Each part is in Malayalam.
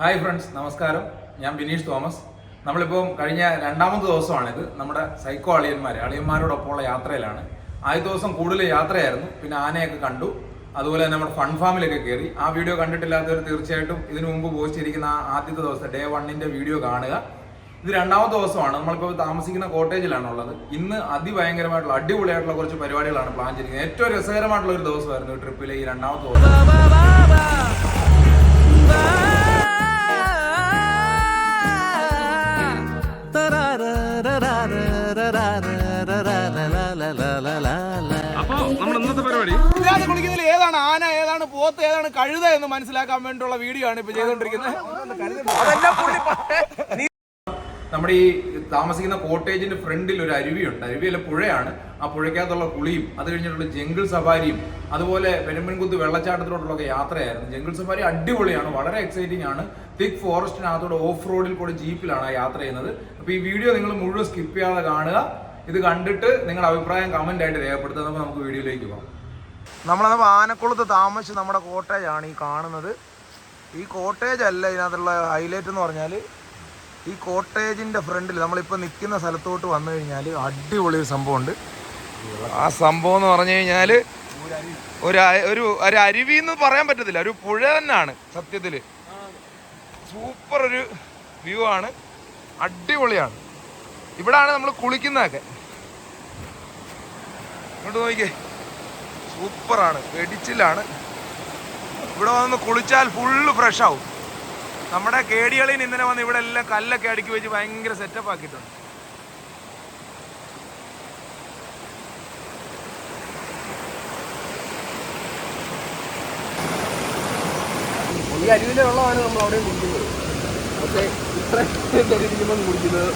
ഹായ് ഫ്രണ്ട്സ് നമസ്കാരം. ഞാൻ ബിനീഷ് തോമസ്. നമ്മളിപ്പോൾ കഴിഞ്ഞ രണ്ടാമത്തെ ദിവസമാണിത്. നമ്മുടെ സൈക്കോ അളിയന്മാർ അളിയന്മാരോടൊപ്പമുള്ള യാത്രയിലാണ്. ആദ്യ ദിവസം കൂടുതൽ യാത്രയായിരുന്നു. പിന്നെ ആനയൊക്കെ കണ്ടു. അതുപോലെ തന്നെ നമ്മുടെ ഫൺ ഫാമിലൊക്കെ കയറി ആ വീഡിയോ കണ്ടിട്ടില്ലാത്തവർ തീർച്ചയായിട്ടും ഇതിനു മുമ്പ് പോസ്റ്റ് ചെയ്തിരിക്കുന്ന ആ ആദ്യത്തെ ദിവസം ഡേ വണ്ണിന്റെ വീഡിയോ കാണുക. ഇത് രണ്ടാമത്തെ ദിവസമാണ്. നമ്മളിപ്പോൾ താമസിക്കുന്ന കോട്ടേജിലാണുള്ളത്. ഇന്ന് അതിഭയങ്കരമായിട്ടുള്ള അടിപൊളിയായിട്ടുള്ള കുറച്ച് പരിപാടികളാണ് പ്ലാൻ ചെയ്തിരിക്കുന്നത്. ഏറ്റവും രസകരമായിട്ടുള്ള ഒരു ദിവസമായിരുന്നു ട്രിപ്പിലെ ഈ രണ്ടാമത്തെ ദിവസം. അപ്പൊ നമ്മുടെ ഇന്നത്തെ പരിപാടി? ഇതിനകത്ത് കുളിക്കുന്നതിൽ ഏതാണ് ആന ഏതാണ് പോത്ത് ഏതാണ് കഴുത എന്ന് മനസ്സിലാക്കാൻ വേണ്ടിയുള്ള വീഡിയോ ആണ് ഇപ്പൊ ചെയ്തോണ്ടിരിക്കുന്നത് പ- നമ്മുടെ ഈ താമസിക്കുന്ന കോട്ടേജിന്റെ ഫ്രണ്ടിൽ ഒരു അരുവിയുണ്ട്. അരുവിയല്ല പുഴയാണ്. ആ പുഴയ്ക്കകത്തുള്ള കുളിയും അത് കഴിഞ്ഞിട്ടുള്ള ജംഗിൾ സഫാരിയും അതുപോലെ പെരുമ്പൻകുത്ത് വെള്ളച്ചാട്ടത്തിലോട്ടുള്ള യാത്രയായിരുന്നു. ജംഗിൾ സഫാരി അടിപൊളിയാണ് വളരെ എക്സൈറ്റിംഗ് ആണ്. തിക് ഫോറസ്റ്റിനകത്തൂടെ ഓഫ് റോഡിൽ കൂടെ ജീപ്പിലാണ് യാത്ര ചെയ്യുന്നത്. അപ്പൊ ഈ വീഡിയോ നിങ്ങൾ മുഴുവൻ സ്കിപ്പ് ചെയ്യാതെ കാണുക. ഇത് കണ്ടിട്ട് നിങ്ങളുടെ അഭിപ്രായം കമന്റ് ആയിട്ട് രേഖപ്പെടുത്തുക. നമുക്ക് വീഡിയോയിലേക്ക് പോകാം. നമ്മളത് ആനക്കുളത്ത് താമസിച്ച് നമ്മുടെ കോട്ടേജ് ആണ് ഈ കാണുന്നത്. ഈ കോട്ടേജ് അല്ല ഇതിനകത്തുള്ള ഹൈലൈറ്റ് എന്ന് പറഞ്ഞാൽ ഈ കോട്ടേജിന്റെ ഫ്രണ്ടിൽ നമ്മളിപ്പോൾ നിൽക്കുന്ന സ്ഥലത്തോട്ട് വന്നു കഴിഞ്ഞാൽ അടിപൊളി ഒരു സംഭവമുണ്ട്. ആ സംഭവം എന്ന് പറഞ്ഞു കഴിഞ്ഞാൽ ഒരു ഒരു ഒരു അരുവി എന്ന് പറയാൻ പറ്റത്തില്ല. ഒരു പുഴ തന്നെയാണ് സത്യത്തിൽ സൂപ്പർ ഒരു വ്യൂ ആണ്. അടിപൊളിയാണ്. ഇവിടാണ് നമ്മൾ കുളിക്കുന്നതൊക്കെ. ഇങ്ങോട്ട് നോക്കിക്കേ. സൂപ്പറാണ് വെടിച്ചിലാണ് ഇവിടെ വന്ന് കുളിച്ചാൽ ഫുള്ള് ഫ്രഷ് ആവും. നമ്മുടെ കേടികളിൽ ഇന്നലെ വന്ന് ഇവിടെ എല്ലാം കല്ലൊക്കെ അടുക്കി വെച്ച് ഭയങ്കര സെറ്റപ്പ് ആക്കിയിട്ടുണ്ട്. ഈ അരുവിലെ വെള്ളമാണ് നമ്മൾ അവിടെ കുടിക്കുന്നത്. പക്ഷേ ഇത്ര ഇരിക്കുമ്പോൾ കുടിക്കുന്നത്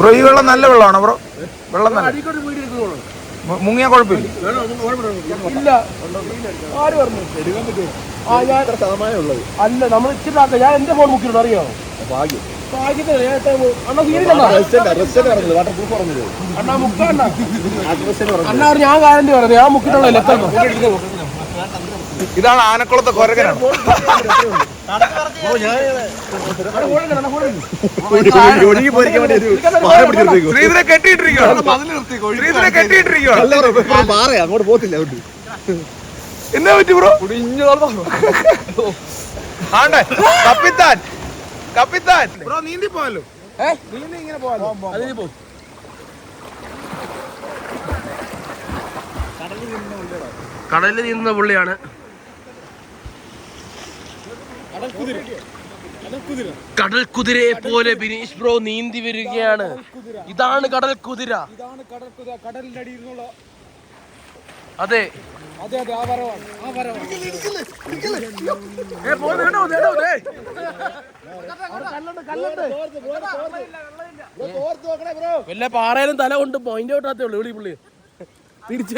ബ്രോ ഈ വെള്ളം നല്ല വെള്ളമാണോ ബ്രോ. വെള്ളം നല്ല. അടിക്കോട്ട് വീട് കുഴപ്പമില്ല. ഇല്ല. ആര് പറഞ്ഞു? എടുക്കാൻ പറ്റുമോ ആ ഞാൻ അല്ല നമ്മൾ ഇച്ചിരി ആക്കാം ഞാൻ എന്റെ ഫോൺ മുക്കിയിട്ടുണ്ട് അറിയോ ഭാഗ്യം ഭാഗ്യത്തിന് ഞാൻ അണ്ണാ സീരിയസ് അണ്ണാ മുക്കണ്ട അണ്ണാ ഞാൻ ഗ്യാരണ്ടി പറഞ്ഞു ഞാൻ മുക്കിട്ടുള്ള എത്ര ഇതാണ് ആനക്കുളത്തെ കൊരകനാണ് ശ്രീധരെ കെട്ടിയിട്ടിരിക്കുകയാണ് ശ്രീധരെ കെട്ടിയിട്ടിരിക്കുകയാണ് അങ്ങോട്ട് എന്നാ പറ്റി ബ്രോ? ആണ്ടേ കപ്പിത്താൻ കപ്പിത്താൻ. ബ്രോ നീന്തി പോവാലോ? നീന്തി ഇങ്ങനെ പോവാലോ? അതിന് പോ. കടലിൽ നിന്ന പുള്ളിയാണ്. കടൽ കുതിരയെ പോലെ ബിനീഷ് ബ്രോ നീന്തി വരികയാണ്. ഇതാണ് കടൽ കുതിര. ഇതാണ് കടൽ കുതിര. കടലിന്റെ അടിയിൽ അതെ അതെ അതെ ആ വരവാണ് ആ വരവാണ്. വല്ല പാറയിലും തല കൊണ്ട് പോയിന്റ് ഔട്ടാത്തേ ഉള്ളൂ. വിളി പുള്ളി തിരിച്ചു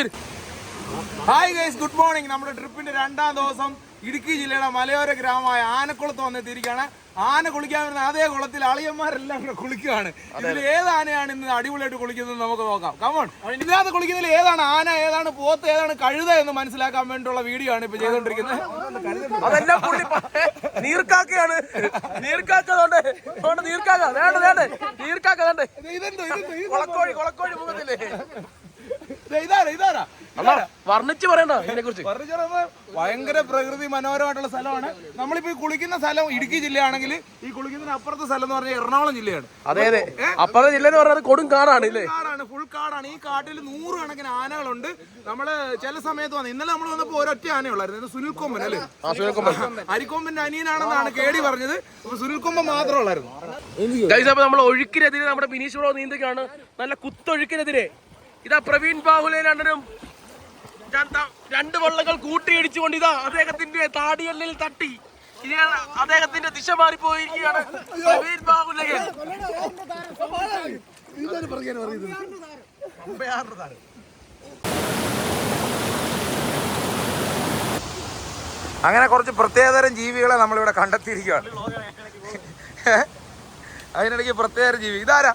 ഹായ് ഗൈസ് ഗുഡ് മോർണിംഗ് നമ്മുടെ ട്രിപ്പിന്റെ രണ്ടാം ദിവസം ഇടുക്കി ജില്ലയുടെ മലയോര ഗ്രാമമായ ആനക്കുളത്ത് വന്നെത്തിയിരിക്കുകയാണ്. ആന കുളിക്കാൻ വരുന്ന അതേ കുളത്തിൽ അളിയന്മാരെല്ലാം കൂടെ കുളിക്കുകയാണ്. ഇതിൽ ഏത് ആനയാണ് ഇന്ന് അടിപൊളിയായിട്ട് കുളിക്കുന്നത് നമുക്ക് നോക്കാം. കമോൺ ഇതിനകത്ത് കുളിക്കുന്നതിൽ ഏതാണ് ആന ഏതാണ് പോത്ത് ഏതാണ് കഴുത എന്ന് മനസ്സിലാക്കാൻ വേണ്ടിയുള്ള വീഡിയോ ആണ് ഇപ്പൊ ചെയ്തോണ്ടിരിക്കുന്നത് അതെല്ലാം പുള്ളി നീർക്കാക്കയാണ്. നീർക്കാക്ക. വേണ്ട വേണ്ട. നീർക്കാക്ക വേണ്ട. ഇതെന്തോ ഇതെന്തോ ഇത് കൊളക്കോഴി കൊളക്കോഴി മുഖത്തില്ലേ ദേ ഇതാരാ ഇതാരാ? വർണിച്ച് പറയണ്ട ഇതിനെ കുറിച്ച് ഭയങ്കര പ്രകൃതി മനോഹരമായിട്ടുള്ള സ്ഥലമാണ്. നമ്മളിപ്പോ ഈ കുളിക്കുന്ന സ്ഥലം ഇടുക്കി ജില്ലയാണെങ്കിൽ ഈ കുളിക്കുന്നതിന് അപ്പുറത്തെ സ്ഥലം എന്ന് പറഞ്ഞാൽ എറണാകുളം ജില്ലയാണ്. അതെ അതെ. അപ്പുറത്തെ ജില്ല എന്ന് പറഞ്ഞാൽ കൊടും കാടാണ് ഇല്ലേ കാടാണ് ഫുൾ കാടാണ്. ഈ കാട്ടിൽ നൂറുകണക്കിന് ആനകളുണ്ട്. നമ്മൾ ചില സമയത്ത് വന്നു ഇന്നലെ നമ്മൾ വന്നപ്പോ ഒരൊറ്റ ആനയുള്ളായിരുന്നു ഉള്ളായിരുന്നു. സുനിൽ കൊമ്പൻ അല്ലേ? അരിക്കൊമ്പന്റെ അനിയനാണെന്നാണ് കേടി പറഞ്ഞത്. അപ്പൊ സുനിൽ കൊമ്പൻ മാത്രമേ ഉള്ളായിരുന്നു. നമ്മൾ ഒഴുക്കിനെതിരെ നമ്മുടെ ബിനീഷ് ബ്രോ നീന്തുകയാണ്. നല്ല കുത്തൊഴുക്കിനെതിരെ. ഇതാ പ്രവീൺ ബാഹുലേൻ രണ്ടനും രണ്ടാം രണ്ട് വള്ളങ്ങൾ കൂട്ടിയിടിച്ചുകൊണ്ട് ഇതാ അദ്ദേഹത്തിന്റെ താടിയല്ലിൽ തട്ടി. ഇനി അദ്ദേഹത്തിന്റെ ദിശ മാറിപ്പോയിരിക്കുകയാണ് അങ്ങനെ കുറച്ച് പ്രത്യേകതരം ജീവികളെ നമ്മളിവിടെ കണ്ടെത്തിയിരിക്കുകയാണ്. അതിനിടയ്ക്ക് പ്രത്യേകതരം ജീവി ഇതാരാ?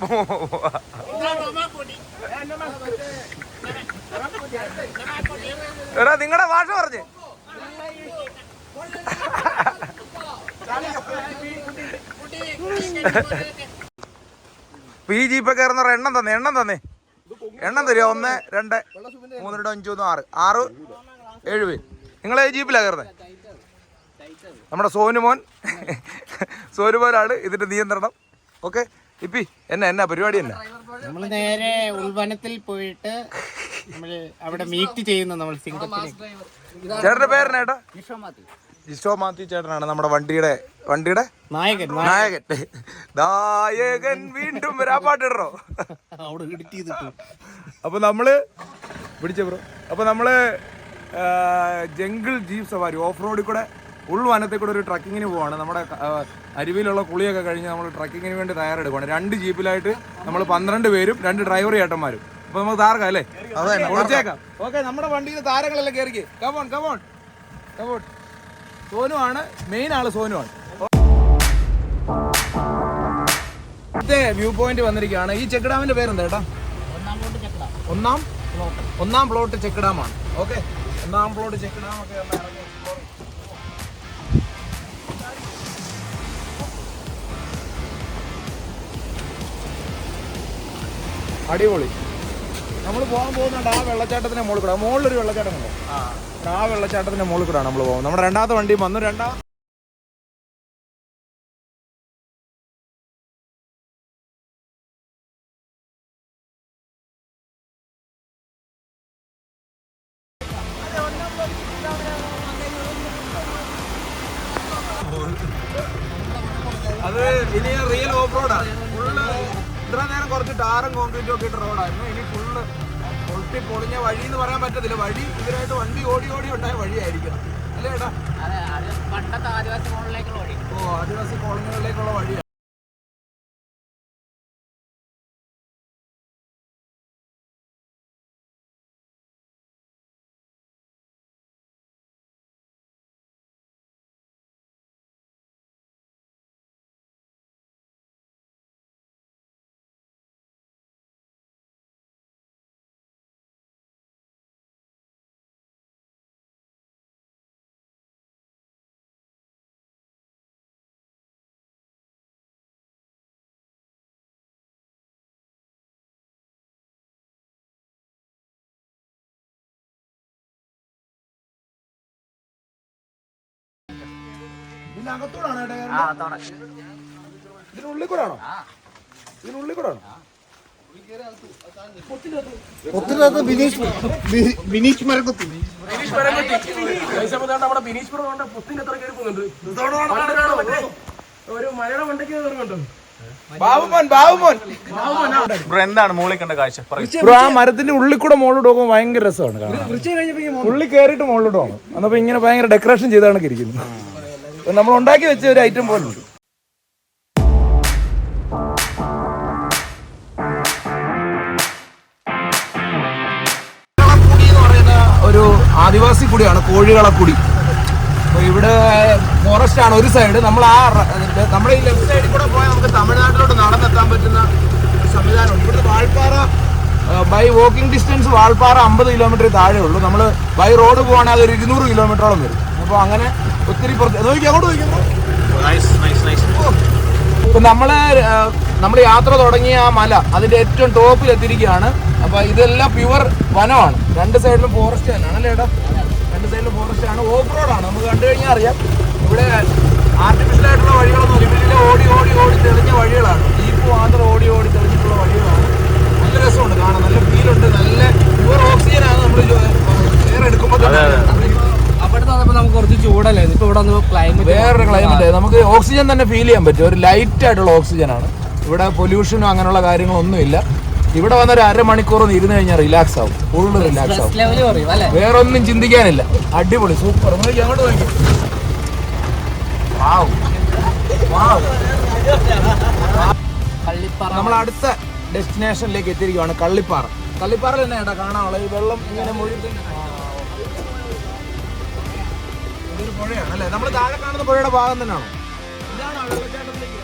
എടാ നിങ്ങളുടെ ഭാഷ പറഞ്ഞേ. പി ജി ഇപ്പൊ കയറുന്ന എണ്ണം തന്നെ എണ്ണം തന്നെ. എണ്ണം തരുമോ ഒന്ന് രണ്ട് മൂന്ന് രണ്ട് അഞ്ചു ഒന്ന് ആറ്. ആറ് ഏഴ് പേര്. നിങ്ങൾ ഏ ജീപ്പിലാണ് കയറുന്നത് നമ്മുടെ സോനുമോൻ സോനുമോനാണ് ഇതിന്റെ നിയന്ത്രണം. ഓക്കെ? ഇപ്പി എന്നാ എന്നാ പരിപാടി എന്നാ? നമ്മൾ നേരെ ഉൾവനത്തിൽ പോയിട്ട് നമ്മൾ അവിടെ മീറ്റ് ചെയ്യുന്നു നമ്മൾ ചേട്ടന്റെ പേര് ഇഷോ മാത്യു. ചേട്ടനാണ് നമ്മുടെ വണ്ടിയുടെ വണ്ടിയുടെ? നായകൻ നായകൻ. നായകൻ. വീണ്ടും വരാ പാട്ടിടറോ അവിടെ എഡിറ്റ് ചെയ്തിട്ടു. അപ്പൊ നമ്മൾ പിടിച്ച ബ്രോ. അപ്പൊ നമ്മൾ ജംഗിൾ ജീപ്പ് സവാരി ഓഫ് റോഡിൽ കൂടെ ഉൾവനത്തിൽ കൂടെ ഒരു ട്രക്കിങ്ങിന് പോവാണ്. നമ്മുടെ അരുവിയിലുള്ള കുളിയൊക്കെ കഴിഞ്ഞ് നമ്മൾ ട്രക്കിങ്ങിന് വേണ്ടി തയ്യാറെടുക്കുകയാണ് രണ്ട് ജീപ്പിലായിട്ട് നമ്മൾ പന്ത്രണ്ട് പേരും രണ്ട് ഡ്രൈവർ ചേട്ടന്മാരും അപ്പൊ നമുക്ക് താർക്കാം അല്ലേ? ഓക്കെ നമ്മുടെ വണ്ടിയിൽ താരങ്ങളെല്ലാം കയറിക്കേ come on come on come on Sonu ആണ് മെയിൻ ആൾ സോനു ആണ് വ്യൂ പോയിന്റ് വന്നിരിക്കുകയാണ്. ഈ ചെക്ക് ഡാമിന്റെ പേരെന്താ ചേട്ടാ ഒന്നാം ഒന്നാം പ്ലോട്ട് ചെക്ക് ഡാമാണ് ഓക്കെ. ഒന്നാം പ്ലോട്ട് ചെക്ക് ഡാം ഒക്കെ അടിപൊളി. നമ്മൾ പോകാൻ പോകുന്നുണ്ട് ആ വെള്ളച്ചാട്ടത്തിന്റെ മുകളിൽ കൂടെ. മുകളിലൊരു വെള്ളച്ചാട്ടം ഉണ്ടോ. ആ. വെള്ളച്ചാട്ടത്തിന്റെ മുകളിൽ കൂടെ നമ്മൾ പോകുന്നത്. നമ്മുടെ രണ്ടാമത്തെ വണ്ടി വന്നു. രണ്ടാം പണ്ടത്തെ ആദിവാസി മോളിലേക്കുള്ള വഴി. ഓ ആദിവാസി കോളനികളിലേക്കുള്ള വഴിയാണ് കയറുന്നത്? ഇതിനുള്ളിൽ കൂടെ ആണോ ഇതിനുള്ളിൽ കൂടെ ആണോ ബിനീഷ് മരക്കുത്തി ബിനീഷ് നമ്മുടെ ബിനീഷ് ബ്രോ കൊണ്ട് പുത്തിന്റെ അത്ര കയറി പോകുന്നുണ്ട്. പണ്ടൊരാൾ മറ്റേ ഒരു മലയുടെ മണ്ടയ്ക്ക് കയറുന്നുണ്ടോ ബാബുമോൻ ബാബുമോൻ. എന്താണ് മുകളിൽ കണ്ട കാഴ്ച? ബ്രോ ആ മരത്തിന്റെ ഉള്ളിൽ കൂടെ മുകളിലോട്ട് പോകുമ്പോൾ ഭയങ്കര രസമാണ് ഉള്ളി ഉള്ളിൽ കയറിയിട്ട് മുകളിലോട്ട് പോകണം അന്നപ്പോ ഇങ്ങനെ ഭയങ്കര ഡെക്കറേഷൻ ചെയ്താണ് ഇരിക്കുന്നത്. നമ്മൾ ഉണ്ടാക്കി വെച്ച ഒരു ഐറ്റം പോലുണ്ട് ഒരു ആദിവാസി കുടിയാണ് കോഴികളക്കുടി. അപ്പൊ ഇവിടെ ഫോറസ്റ്റ് ആണ് ഒരു സൈഡ് നമ്മൾ ആ നമ്മുടെ ഈ ലെഫ്റ്റ് സൈഡിൽ കൂടെ പോയാൽ നമുക്ക് തമിഴ്നാട്ടിലോട്ട് നടന്നെത്താൻ പറ്റുന്ന സംവിധാനമുണ്ട്. ഇവിടുത്തെ Valparai by walking distance Valparai അമ്പത് കിലോമീറ്റർ താഴെ ഉള്ളൂ. നമ്മൾ ബൈ റോഡ് പോകുകയാണെങ്കിൽ അതൊരു ഇരുന്നൂറ് കിലോമീറ്ററോളം വരും. അപ്പോൾ അങ്ങനെ ഒത്തിരി ഇപ്പൊ നമ്മൾ നമ്മൾ യാത്ര തുടങ്ങിയ ആ മല അതിന്റെ ഏറ്റവും ടോപ്പിൽ എത്തിയിരിക്കുകയാണ്. അപ്പൊ ഇതെല്ലാം പ്യുവർ വനമാണ്. രണ്ട് സൈഡിലും ഫോറസ്റ്റ് തന്നെയാണ് അല്ലേ ഏട്ടാ? രണ്ട് സൈഡിലും ഫോറസ്റ്റ് ആണ്. ഓഫ് റോഡാണ് നമുക്ക് കണ്ടു കഴിഞ്ഞാൽ അറിയാം. ഇവിടെ ആർട്ടിഫിഷ്യൽ ആയിട്ടുള്ള വഴികളൊന്നും ഇല്ല. ഓടി ഓടി ഓടി തെളിഞ്ഞ വഴികളാണ്. ജീപ്പ് മാത്രം ഓടി ഓടി തെളിഞ്ഞിട്ടുള്ള വഴികളാണ്. നല്ല രസമുണ്ട് കാണാൻ. നല്ല ഫീലുണ്ട് നല്ല പ്യുവർ ഓക്സിജൻ ആണ് നമ്മൾ എയർ എടുക്കുമ്പോൾ തന്നെ. നമുക്ക് കുറച്ച് ഇവിടെ ക്ലൈമറ്റ് വേറൊരു ക്ലൈമറ്റ് നമുക്ക് ഓക്സിജൻ തന്നെ ഫീൽ ചെയ്യാൻ പറ്റും. ഒരു ലൈറ്റ് ആയിട്ടുള്ള ഓക്സിജൻ ആണ്. ഇവിടെ പൊല്യൂഷനോ അങ്ങനെയുള്ള കാര്യങ്ങളൊന്നുമില്ല. ഇവിടെ വന്ന ഒരു അരമണിക്കൂർ ഒന്ന് ഇരുന്ന് കഴിഞ്ഞാൽ റിലാക്സ് ആവും. ഫുൾ റിലാക്സ് ആവും. വേറൊന്നും വേറെ ഒന്നും ചിന്തിക്കാനില്ല അടിപൊളി സൂപ്പർ അങ്ങോട്ട് നമ്മൾ അടുത്ത ഡെസ്റ്റിനേഷനിലേക്ക് എത്തിയിരിക്കുകയാണ് കള്ളിപ്പാറ. കള്ളിപ്പാറ തന്നെ ഏട്ടാ കാണാനുള്ളത്? ഈ വെള്ളം ഇങ്ങനെ മുഴുവൻ ഇതൊരു പുഴയാണ് അല്ലേ? നമ്മൾ താഴെ കാണുന്ന പുഴയുടെ ഭാഗം തന്നെയാണോ? ഇതാണോ വെള്ളച്ചാട്ടത്തിലേക്ക്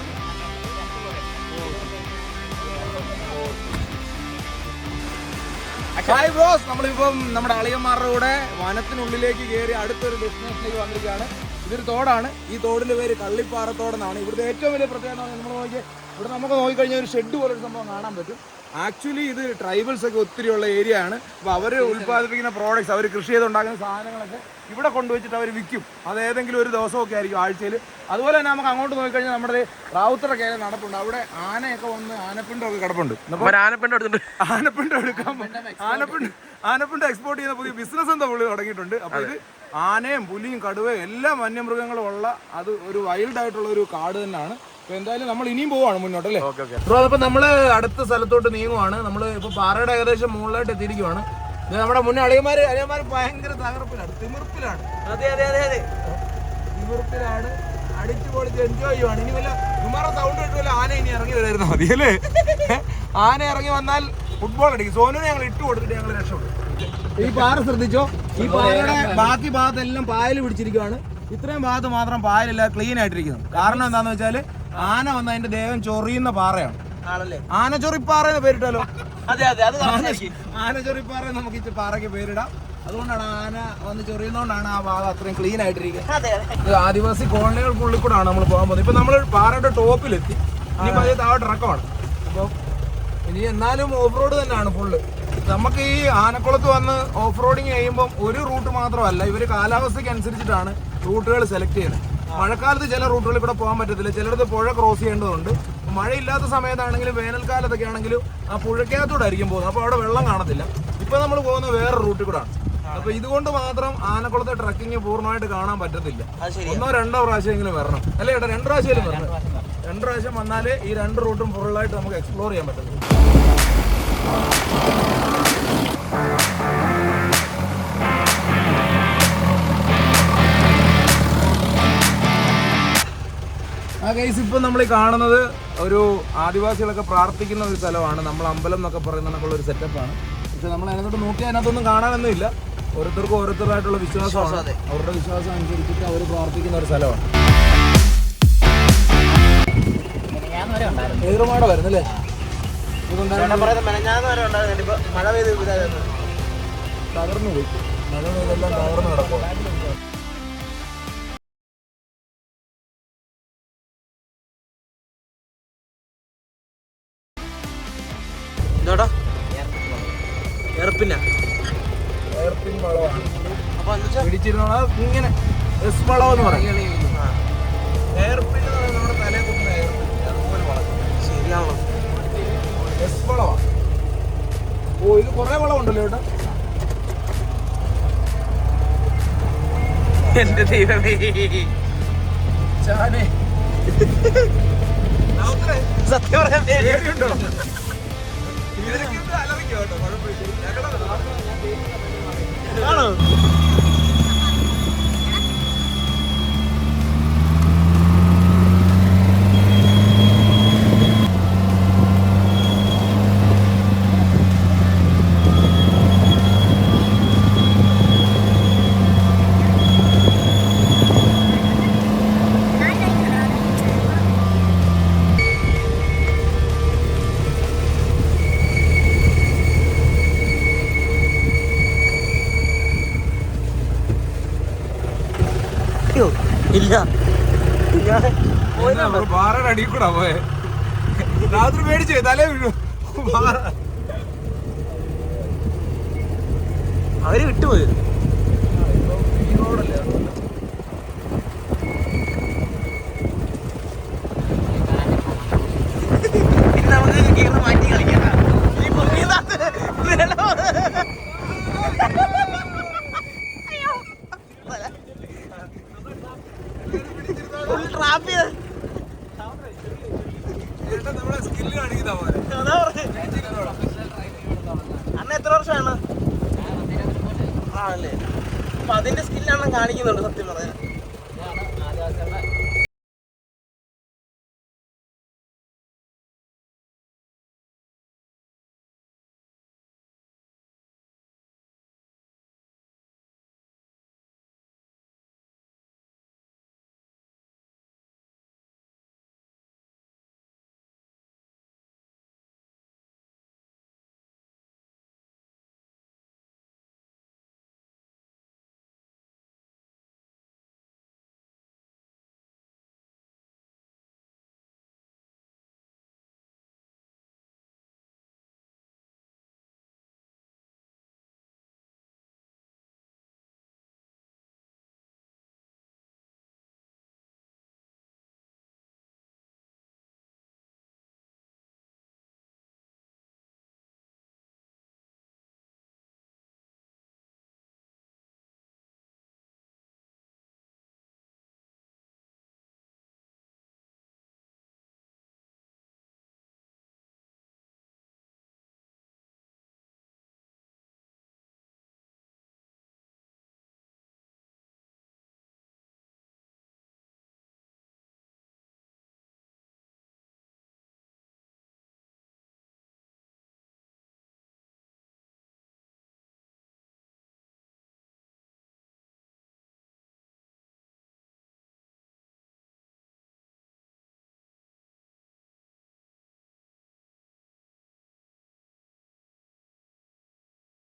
ഹായ് ബ്രോസ് നമ്മളിപ്പം നമ്മുടെ അളിയന്മാരുടെ കൂടെ വനത്തിനുള്ളിലേക്ക് കയറി അടുത്തൊരു ഡെസ്റ്റിനേഷനിലേക്ക് വന്നിരിക്കുകയാണ്. ഇതൊരു തോടാണ്. ഈ തോടിന്റെ പേര് കള്ളിപ്പാറത്തോടെന്നാണ്. ഇവിടുത്തെ ഏറ്റവും വലിയ പ്രത്യേകത നമ്മൾ നോക്കിയാൽ ഇവിടെ നമുക്ക് നോക്കിക്കഴിഞ്ഞാൽ ഒരു ഷെഡ് പോലെ ഒരു സംഭവം കാണാൻ പറ്റും. ആക്ച്വലി ഇത് ട്രൈബൽസ് ഒക്കെ ഒത്തിരി ഉള്ള ഏരിയ ആണ് അപ്പോൾ അവർ ഉത്പാദിപ്പിക്കുന്ന പ്രോഡക്ട്സ് അവർ കൃഷി ചെയ്തുണ്ടാക്കുന്ന സാധനങ്ങളൊക്കെ ഇവിടെ കൊണ്ടുവച്ചിട്ട് അവർ വിൽക്കും. അത് ഏതെങ്കിലും ഒരു ദിവസമൊക്കെ ആയിരിക്കും ആഴ്ചയിൽ. അതുപോലെ തന്നെ നമുക്ക് അങ്ങോട്ട് നോക്കിക്കഴിഞ്ഞാൽ നമ്മുടെ റാവുത്തറ കയറി നടപ്പുണ്ട്. അവിടെ ആനയൊക്കെ വന്ന് ആനപ്പിണ്ടൊക്കെ കിടപ്പുണ്ട്. ആനപ്പിണ്ട് ആനപ്പിണ്ട് എടുക്കാൻ ആനപ്പിണ്ട് ആനപ്പിണ്ട് എക്സ്പോർട്ട് ചെയ്യുന്ന പുതിയ ബിസിനസ് എന്താ പുള്ളി തുടങ്ങിയിട്ടുണ്ട്. അപ്പൊ ഇത് ആനയും പുലിയും കടുവയും എല്ലാ വന്യമൃഗങ്ങളും ഉള്ള അത് ഒരു വൈൽഡ് ആയിട്ടുള്ള ഒരു കാട് തന്നെയാണ്. എന്തായാലും നമ്മൾ ഇനിയും പോവാണ് മുന്നോട്ട് അല്ലേ ബ്രോ അതപ്പോ നമ്മൾ അടുത്ത സ്ഥലത്തോട്ട് നീങ്ങുവാണ്. നമ്മൾ ഇപ്പൊ പാറയുടെ ഏകദേശം മുകളിലായിട്ട് എത്തിയിരിക്കുവാണ്. ഇത് നമ്മുടെ മുന്നേ അളിയന്മാര് അളിയന്മാര് ഭയങ്കര തകർപ്പിലാണ് തിമിർപ്പിലാണ്. അതെ അതെ അതെ അതെ. തിമിർപ്പിലാണ്. അടിച്ചു പൊളിച്ച് എൻജോയ് ചെയ്യുവാണ്. ഇനി വല്ല കുമാറ സൗണ്ട് കേട്ട് വല്ല ആന ഇനി ഇറങ്ങി വരായിരുന്നു? മതി അല്ലേ? ആന ഇറങ്ങി വന്നാൽ ഫുട്ബോൾ അടിക്കും. സോനുവിനെ ഞങ്ങൾ ഇട്ട് കൊടുത്തിട്ട് ഞങ്ങൾ രക്ഷപ്പെടും. ഈ പാറ ശ്രദ്ധിച്ചോ? ഈ പാറയുടെ ബാക്കി ഭാഗത്തെല്ലാം പായൽ പിടിച്ചിരിക്കുവാണ്. ഇത്രയും ഭാഗത്ത് മാത്രം പായലല്ല ക്ലീൻ ആയിട്ടിരിക്കുന്നു കാരണം എന്താണെന്ന് വെച്ചാൽ ആന വന്ന അതിന്റെ ദേഹം ചൊറിയുന്ന പാറയാണ്. ആണല്ലേ? ആന ചൊറിപ്പാറ എന്ന് പേരിട്ടാലോ അതെ അതെ അത് ആന ചൊറിപ്പാറ എന്ന് നമുക്ക് ഈ പാറയ്ക്ക് പേരിടാം. അതുകൊണ്ടാണ് ആന വന്ന് ചൊറിയുന്നതുകൊണ്ടാണ് ആ ഭാഗം അത്രയും ക്ലീൻ ആയിട്ടിരിക്കുന്നത് അതെ അതെ. ആദിവാസി കോളനികൾക്കുള്ളിൽ കൂടാണ് നമ്മൾ പോകാൻ പോകുന്നത്. ഇപ്പൊ നമ്മൾ പാറയുടെ ടോപ്പിലെത്തി. ഇനി താഴോട്ട് ഇറക്കമാണ്. അപ്പോൾ ഇനി എന്നാലും ഓഫ് റോഡ് തന്നെയാണ് ഫുള്ള് നമുക്ക് ഈ ആനക്കുളത്ത് വന്ന് ഓഫ് റോഡിങ് ചെയ്യുമ്പോൾ ഒരു റൂട്ട് മാത്രമല്ല ഇവർ കാലാവസ്ഥയ്ക്ക് അനുസരിച്ചിട്ടാണ് റൂട്ടുകൾ സെലക്ട് ചെയ്യുന്നത്. മഴക്കാലത്ത് ചില റൂട്ടുകളിൽ കൂടെ പോകാൻ പറ്റത്തില്ല. ചിലടത്ത് പുഴ ക്രോസ് ചെയ്യേണ്ടതുണ്ട്. മഴയില്ലാത്ത സമയത്താണെങ്കിലും വേനൽക്കാലത്തൊക്കെ ആണെങ്കിലും ആ പുഴയ്ക്കകത്തൂടെ ആയിരിക്കും പോകുന്നത്. അപ്പോൾ അവിടെ വെള്ളം കാണത്തില്ല. ഇപ്പൊ നമ്മൾ പോകുന്ന വേറെ റൂട്ടിൽ കൂടാണ്. അപ്പൊ ഇതുകൊണ്ട് മാത്രം ആനക്കുളത്തെ ട്രക്കിംഗ് പൂർണമായിട്ട് കാണാൻ പറ്റത്തില്ല. ഒന്നോ രണ്ടോ പ്രാവശ്യമെങ്കിലും വരണം. അല്ലേ ഏട്ടാ? രണ്ട് പ്രാവശ്യം വരണം. രണ്ട് പ്രാവശ്യം വന്നാലേ ഈ രണ്ട് റൂട്ടും ഫുള്ളായിട്ട് നമുക്ക് എക്സ്പ്ലോർ ചെയ്യാൻ പറ്റത്തുള്ളൂ. ആ കേസ് ഇപ്പം നമ്മൾ ഈ കാണുന്നത് ഒരു ആദിവാസികളൊക്കെ പ്രാർത്ഥിക്കുന്ന ഒരു സ്ഥലമാണ്. നമ്മൾ അമ്പലം എന്നൊക്കെ പറയുന്ന ഒരു സെറ്റപ്പാണ് പക്ഷെ നമ്മൾ അതിനകത്തോട്ട് നോക്കിയാൽ അതിനകത്തൊന്നും കാണാനൊന്നും ഇല്ല. ഓരോരുത്തർക്കും ഓരോരുത്തരായിട്ടുള്ള വിശ്വാസമാണ്. അവരുടെ വിശ്വാസം അനുസരിച്ചിട്ട് അവർ പ്രാർത്ഥിക്കുന്ന ഒരു സ്ഥലമാണ്. ഏറുമാട വരുന്നല്ലേ മഴ പെയ്ത് ഇതായിരുന്നു. തകർന്നു പോയി. മഴ പെയ്തെല്ലാം തകർന്നു കിടക്കും പിടിച്ചിരുന്നോളാം. ഇങ്ങനെ എസ് വളം എന്ന് പറയും എയർപിൻ എന്ന് നമ്മുടെ തലയെ കുത്തുന്ന എയർപിൻ അതുപോലെ വളം ശരിയാണല്ലോ. എസ് വളവാ. ഓ ഇത് കുറെ വളമുണ്ടല്ലോ ചേട്ടാ എന്റെ ദൈവമേ. ചാനെ. സത്യം പറയാൻ പേടിയുണ്ടോ? ഇതിനൊക്കെ ഇത് അലറിക്കോ കേട്ടോ. ആണോ? ഇല്ല. പാറയുടെ അടിയിൽ കൂടാ പോയെ. രാത്രി പേടിച്ചേ തലേ വീഴു. അവർ വിട്ടുപോയി.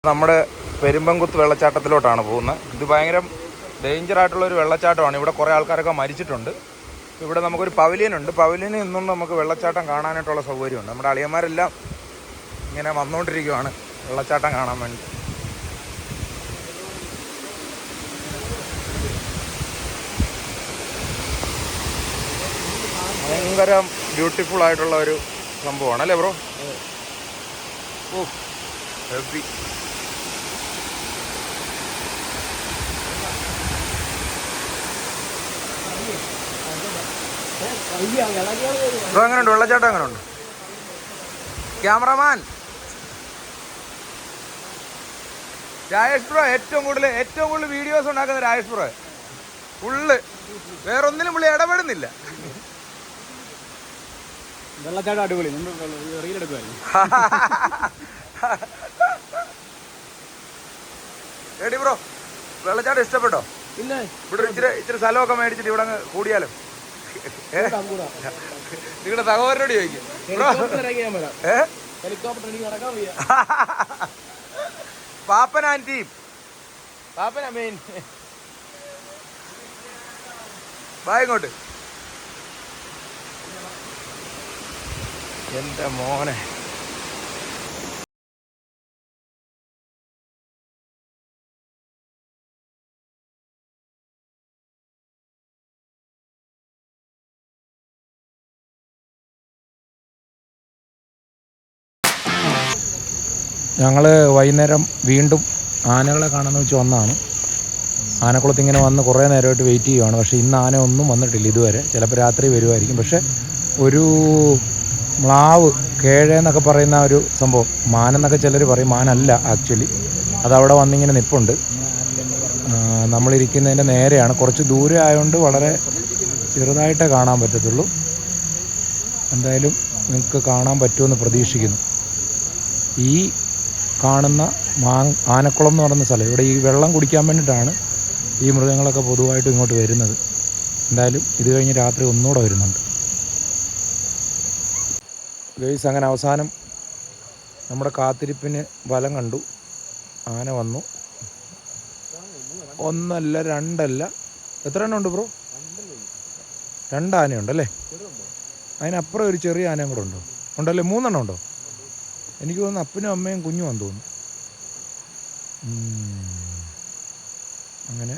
നമ്മുടെ പെരുമ്പങ്കുത്ത് വെള്ളച്ചാട്ടത്തിലോട്ടാണ് പോകുന്നത്. ഇത് ഭയങ്കര ഡേഞ്ചർ ആയിട്ടുള്ള ഒരു വെള്ളച്ചാട്ടമാണ്. ഇവിടെ കുറേ ആൾക്കാരൊക്കെ മരിച്ചിട്ടുണ്ട്. ഇവിടെ നമുക്കൊരു പവലിയൻ ഉണ്ട്. പവലിയനിൽ നിന്നും നമുക്ക് വെള്ളച്ചാട്ടം കാണാനായിട്ടുള്ള സൗകര്യമുണ്ട്. നമ്മുടെ അളിയന്മാരെല്ലാം ഇങ്ങനെ വന്നുകൊണ്ടിരിക്കുവാണ് വെള്ളച്ചാട്ടം കാണാൻ വേണ്ടി. ഭയങ്കര ബ്യൂട്ടിഫുൾ ആയിട്ടുള്ള ഒരു സംഭവമാണ് അല്ലേ ബ്രോ ഓ ഹെവി ബ്രോ എങ്ങനെയുണ്ട് വെള്ളച്ചാട്ടം ഉണ്ട് ക്യാമറമാൻ. രാജേഷ് ബ്രോ ഏറ്റവും കൂടുതൽ ഏറ്റവും കൂടുതൽ വീഡിയോസ് ഉണ്ടാക്കുന്ന രാജേഷ് ബ്രോ ഫുള്ള്. വേറൊന്നിലും പുള്ളി ഇടപെടുന്നില്ല. വെള്ളച്ചാട്ടം അടിപൊളി. എടി ബ്രോ വെള്ളച്ചാട്ടം ഇഷ്ടപ്പെട്ടോ? ഇല്ല. ഇവിടെ ഇച്ചിരി ഇച്ചിരി സ്ഥലമൊക്കെ മേടിച്ചിട്ട് ഇവിടെ അങ്ങ് കൂടിയാലും? നിങ്ങളുടെ സഹോദരനോട് ചോദിക്കും. പാപ്പൻ ആന്റി പാപ്പൻ അമീൻ വാ ഇങ്ങോട്ട്. എന്റെ മോനെ. ഞങ്ങൾ വൈകുന്നേരം വീണ്ടും ആനകളെ കാണാമെന്ന് വെച്ച് വന്നതാണ്. ആനക്കുളത്ത് ഇങ്ങനെ വന്ന് കുറേ നേരമായിട്ട് വെയിറ്റ് ചെയ്യുവാണ്. പക്ഷേ ഇന്ന് ആന ഒന്നും വന്നിട്ടില്ല ഇതുവരെ. ചിലപ്പോൾ രാത്രി വരുമായിരിക്കും പക്ഷേ ഒരു മ്ലാവ് കേഴെന്നൊക്കെ പറയുന്ന ഒരു സംഭവം. മാനെന്നൊക്കെ ചിലർ പറയും. മാനല്ല ആക്ച്വലി അതവിടെ വന്നിങ്ങനെ നിപ്പുണ്ട്. നമ്മളിരിക്കുന്നതിന്റെ നേരെയാണ്. കുറച്ച് ദൂരെ ആയതുകൊണ്ട് വളരെ ചെറുതായിട്ടേ കാണാൻ പറ്റത്തുള്ളൂ. എന്തായാലും നിങ്ങൾക്ക് കാണാൻ പറ്റുമെന്ന് പ്രതീക്ഷിക്കുന്നു. ഈ കാണുന്ന മാ ആനക്കുളം എന്ന് പറയുന്ന സ്ഥലം. ഇവിടെ ഈ വെള്ളം കുടിക്കാൻ വേണ്ടിയിട്ടാണ് ഈ മൃഗങ്ങളൊക്കെ പൊതുവായിട്ട് ഇങ്ങോട്ട് വരുന്നത്. എന്തായാലും ഇത് കഴിഞ്ഞ് രാത്രി ഒന്നുകൂടെ വരുന്നുണ്ട്. ഗൈസ് അങ്ങനെ അവസാനം നമ്മുടെ കാത്തിരിപ്പിന് ഫലം കണ്ടു. ആന വന്നു. ഒന്നല്ല രണ്ടല്ല. എത്ര എണ്ണം ഉണ്ട് ബ്രോ? രണ്ടാനയുണ്ടല്ലേ അതിനപ്പുറം ഒരു ചെറിയ ആനയും കൂടെ ഉണ്ടോ? ഉണ്ടല്ലേ? മൂന്നെണ്ണം ഉണ്ടോ? എനിക്ക് തോന്നുന്നു അപ്പനും അമ്മയും കുഞ്ഞുമാണെന്ന് തോന്നുന്നു. അങ്ങനെ.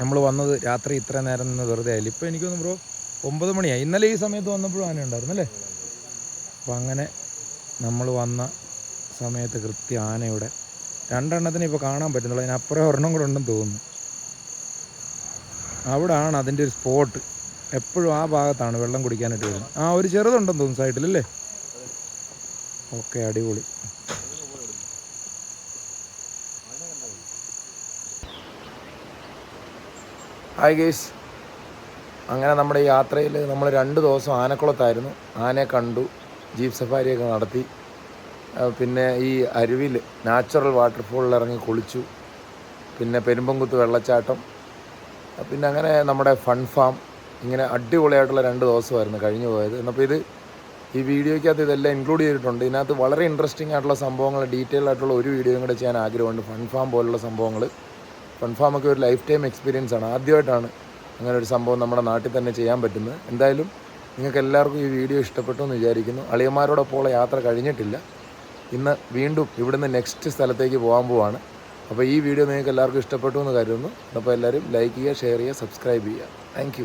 നമ്മൾ വന്നത് രാത്രി ഇത്ര നേരം നിന്ന് വെറുതെ ആയില്ല? ഇപ്പം എനിക്ക് തോന്നുന്നു ബ്രോ ഒമ്പത് മണിയായി. ഇന്നലെ ഈ സമയത്ത് വന്നപ്പോഴും ആന ഉണ്ടായിരുന്നു അല്ലേ? അപ്പം അങ്ങനെ നമ്മൾ വന്ന സമയത്ത് കൃത്യം ആനയുടെ രണ്ടെണ്ണത്തിന് ഇപ്പോൾ കാണാൻ പറ്റുന്നുള്ളൂ. അതിനപ്പുറം ഒരെണ്ണം കൂടെ ഉണ്ടെന്ന് തോന്നുന്നു. അവിടാണ് അതിന്റെ ഒരു സ്പോട്ട്. എപ്പോഴും ആ ഭാഗത്താണ് വെള്ളം കുടിക്കാനായിട്ട് വരുന്നത്. ആ ഒരു ചെറുതുണ്ടെന്ന് തോന്നുന്നു സൈഡിലല്ലേ? ഓക്കെ അടിപൊളി. ഹായ് ഗേസ് അങ്ങനെ നമ്മുടെ യാത്രയിൽ നമ്മൾ രണ്ട് ദിവസം ആനക്കുളത്തായിരുന്നു. ആനയെ കണ്ടു ജീപ്പ് സഫാരിയൊക്കെ നടത്തി. പിന്നെ ഈ അരുവിൽ നാച്ചുറൽ വാട്ടർഫോളിൽ ഇറങ്ങി കുളിച്ചു. പിന്നെ പെരുമ്പംകുത്ത് വെള്ളച്ചാട്ടം. പിന്നെ അങ്ങനെ നമ്മുടെ ഫൺ ഫാം ഇങ്ങനെ അടിപൊളിയായിട്ടുള്ള രണ്ട് ദിവസമായിരുന്നു കഴിഞ്ഞു പോയത്. എന്നപ്പോൾ ഇത് ഈ വീഡിയോയ്ക്കകത്ത് ഇതെല്ലാം ഇൻക്ലൂഡ് ചെയ്തിട്ടുണ്ട്. ഇതിനകത്ത് വളരെ ഇൻട്രസ്റ്റിംഗ് ആയിട്ടുള്ള സംഭവങ്ങൾ ഡീറ്റെയിൽ ആയിട്ടുള്ള ഒരു വീഡിയോയും കൂടെ ചെയ്യാൻ ആഗ്രഹമുണ്ട്. ഫൺ ഫാം പോലുള്ള സംഭവങ്ങൾ ഫൺ ഫാം ഒക്കെ ഒരു ലൈഫ് ടൈം എക്സ്പീരിയൻസ് ആണ്. ആദ്യമായിട്ടാണ് അങ്ങനെ ഒരു സംഭവം നമ്മുടെ നാട്ടിൽ തന്നെ ചെയ്യാൻ പറ്റുന്നത്. എന്തായാലും നിങ്ങൾക്ക് എല്ലാവർക്കും ഈ വീഡിയോ ഇഷ്ടപ്പെട്ടു എന്ന് വിചാരിക്കുന്നു. അളിയന്മാരോടൊപ്പമുള്ള യാത്ര കഴിഞ്ഞിട്ടില്ല. ഇന്ന് വീണ്ടും ഇവിടുന്ന് നെക്സ്റ്റ് സ്ഥലത്തേക്ക് പോകാൻ പോവാണ്. അപ്പോൾ ഈ വീഡിയോ നിങ്ങൾക്ക് എല്ലാവർക്കും ഇഷ്ടപ്പെട്ടു എന്ന് കരുതുന്നു. അപ്പോൾ എല്ലാവരും ലൈക്ക് ചെയ്യുക ഷെയർ ചെയ്യുക സബ്സ്ക്രൈബ് ചെയ്യുക. താങ്ക്